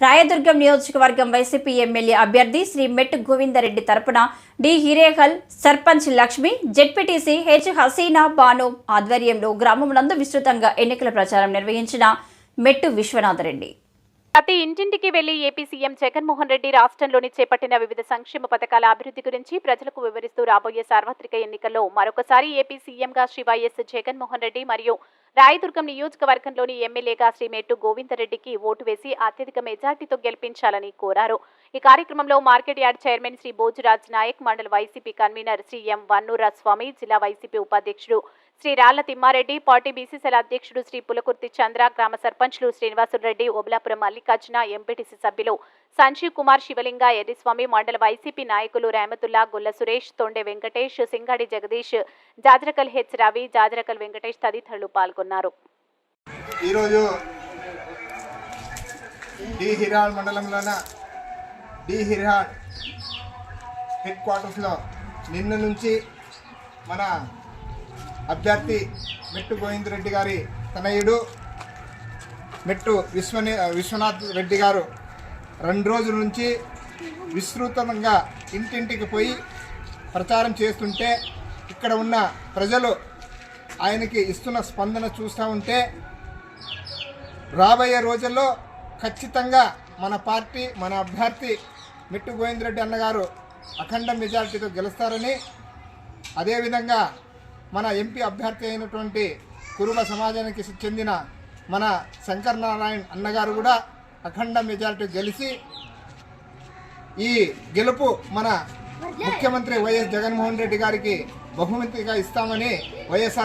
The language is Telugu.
రాయదుర్గం నియోజకవర్గం వైసీపీ ఎమ్మెల్యే అభ్యర్థి శ్రీ మెట్టు గోవిందరెడ్డి తరపున D Hirehal sarpanch Lakshmi ZPTC H Haseena Banu ఆధ్వర్యంలో గ్రామమునందు విస్తృతంగా ఎన్నికల ప్రచారం నిర్వహించిన మెట్టు విశ్వనాథరెడ్డి. ప్రతి ఇంటింటికి వెళ్ళి ఏపీ సీఎం జగన్మోహన్ రెడ్డి రాష్ట్రంలోని చేపట్టిన వివిధ సంక్షేమ పథకాల అభివృద్ధి గురించి ప్రజలకు వివరిస్తూ రాబోయే సార్వత్రిక ఎన్నికల్లో మరొకసారి ఏపీ సీఎంగా శ్రీ వైఎస్ జగన్మోహన్ రెడ్డి మరియు రాయదుర్గం నియోజకవర్గంలోని ఎమ్మెల్యేగా శ్రీ మెట్టు గోవిందరెడ్డికి ఓటు వేసి అత్యధిక మెజార్టీతో గెలిపించాలని కోరారు. ఈ కార్యక్రమంలో market yard chairman Sri Bhojaraj Naik మండల YCP convener Sri M Vannura Swamy జిల్లా వైసీపీ ఉపాధ్యక్షుడు శ్రీ రాళ్ళ తిమ్మారెడ్డి పార్టీ బీసీసీల అధ్యక్షుడు శ్రీ పులకుర్తి చంద్ర గ్రామ సర్పంచ్లు శ్రీనివాసులరెడ్డి ఓబులాపురం మల్లికార్జున ఎంపీటీసీ సభ్యులు సంజీవ్ కుమార్ శివలింగ ఎర్రిస్వామి మండల వైసీపీ నాయకులు రేమతుల్లా గుల్ల సురేష్ తొండె వెంకటేష్ సింగాడి జగదీష్ జాజరకల్ హెచ్ రవి జాజరకల్ వెంకటేష్ తదితరులు పాల్గొన్నారు. ఈరోజు డి హిరాల్ మండలంలోన డి హిరాల్ హెడ్ క్వార్టర్స్లో నిన్న నుంచి మన అభ్యర్థి మెట్టు గోవిందరెడ్డి గారి తనయుడు. మెట్టు విశ్వని విశ్వనాథ్ రెడ్డి గారు రెండు రోజుల నుంచి విస్తృతంగా ఇంటింటికి పోయి ప్రచారం చేస్తుంటే ఇక్కడ ఉన్న ప్రజలు ఆయనకి ఇస్తున్న స్పందన చూస్తూ ఉంటే రాబోయే రోజుల్లో ఖచ్చితంగా మన పార్టీ మన అభ్యర్థి మిట్టు గోవిందరెడ్డి అన్నగారు అఖండ మెజార్టీతో గెలుస్తారని అదేవిధంగా మన ఎంపీ అభ్యర్థి అయినటువంటి కురుమ సమాజానికి చెందిన మన శంకర్ నారాయణ్ అన్నగారు కూడా అఖండ మెజార్టీ గెలిచి ఈ గెలుపు మన ముఖ్యమంత్రి వైఎస్ జగన్మోహన్ రెడ్డి గారికి బహుమతిగా ఇస్తామని వైఎస్ఆర్